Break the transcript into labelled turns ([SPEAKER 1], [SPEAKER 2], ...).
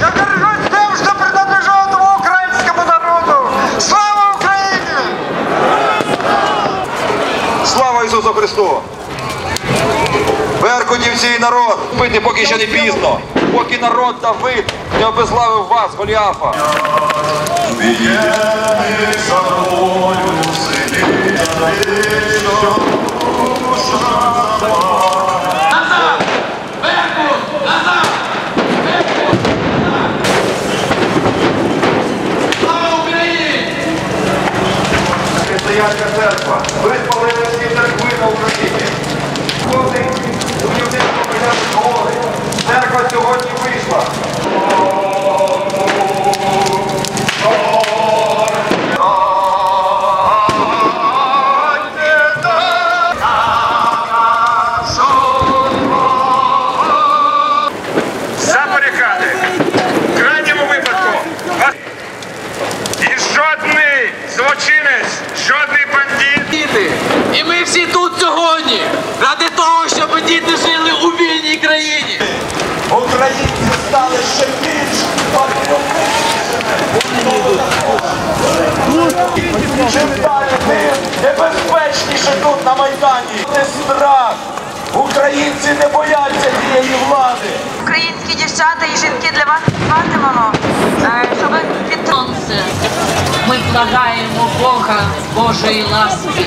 [SPEAKER 1] Я
[SPEAKER 2] горжусь тем, что принадлежу этому украинскому народу. Слава Україні!
[SPEAKER 3] Слава Ісусу Христу! Беркутівці і народ! Пити, поки ще не пізно, поки народ Давид не обезглавив вас, Голіафа. Віє
[SPEAKER 2] собою, сині Давид.
[SPEAKER 3] Християнська церква, ви спалили всі церкви на Україні. Повний університет школи. Церква сьогодні вийшла. злочинець,
[SPEAKER 4] сьогодні ради того, щоб діти жили у вільній країні.
[SPEAKER 2] Українці стали ще більш Чим далі тим небезпечніше тут на Майдані. Це страх. Українці не бояться цієї влади.
[SPEAKER 5] Українські дівчата і жінки для вас працюватимемо, е, щоб ви підтримали.
[SPEAKER 4] Сонце, ми благаємо Бога Божої ласки,